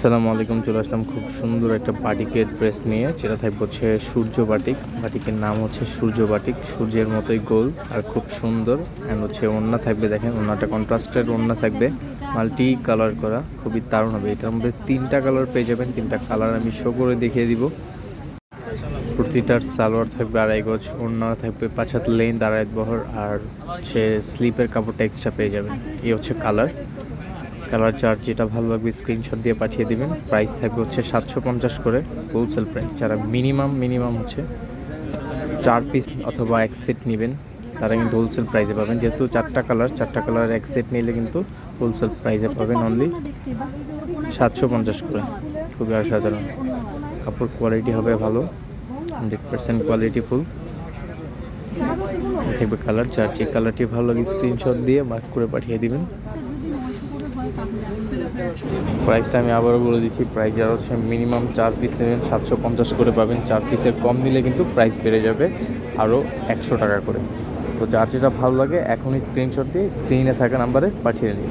আসসালামু আলাইকুম, চলে আসলাম খুব সুন্দর একটা বাটিকের ড্রেস নিয়ে, যেটা থাকবে হচ্ছে সূর্য বাটিক। বাটিকের নাম হচ্ছে সূর্য বাটিক, সূর্যের মতোই গোল আর খুব সুন্দর। অ্যান্ড হচ্ছে ওড়না থাকবে, দেখেন ওড়নাটা কন্ট্রাস্টেড ওড়না থাকবে মাল্টি কালার করা, খুবই দারুণ হবে। এটার মধ্যে তিনটা কালার পেয়ে যাবেন, তিনটা কালার আমি শো করে দেখিয়ে দিব। কুর্তিটার সালোয়ার থাকবে আড়াই গজ, ওড়না থাকবে পাঁচ হাত লেন আড়াই বহর, আর সে স্লিপের কাপড়টা এক্সট্রা পেয়ে যাবেন। এই হচ্ছে কালার কালার চার্ট যেটা ভালো লাগবে স্ক্রিনশট দিয়ে পাঠিয়ে দিবেন। প্রাইস থাকবে হচ্ছে সাতশো পঞ্চাশ করে হোলসেল প্রাইস যারা মিনিমাম মিনিমাম হচ্ছে চার পিস অথবা এক সেট নেবেন, তারা কিন্তু হোলসেল প্রাইসে পাবেন। যেহেতু চারটা কালার চারটা কালার এক সেট নিলে কিন্তু হোলসেল প্রাইসে পাবেন অনলি সাতশো পঞ্চাশ করে। খুবই অসাধারণ। কাপড় কোয়ালিটি হবে ভালো হান্ড্রেড পার্সেন্ট কোয়ালিটি ফুল থাকবে কালার যার যে কালারটি ভালো লাগে স্ক্রিনশট দিয়ে মার্ক করে পাঠিয়ে দিবেন। প্রাইসটা আমি আবারও বলে দিচ্ছি প্রাইস যারা হচ্ছে মিনিমাম চার পিস নেবেন, সাতশো পঞ্চাশ করে পাবেন। চার পিসের কম নিলে কিন্তু প্রাইস বেড়ে যাবে আরও একশো টাকা করে। তো যার যেটা ভালো লাগে, এখনই স্ক্রিনশট দিয়ে স্ক্রিনে থাকা নাম্বারে পাঠিয়ে নিন।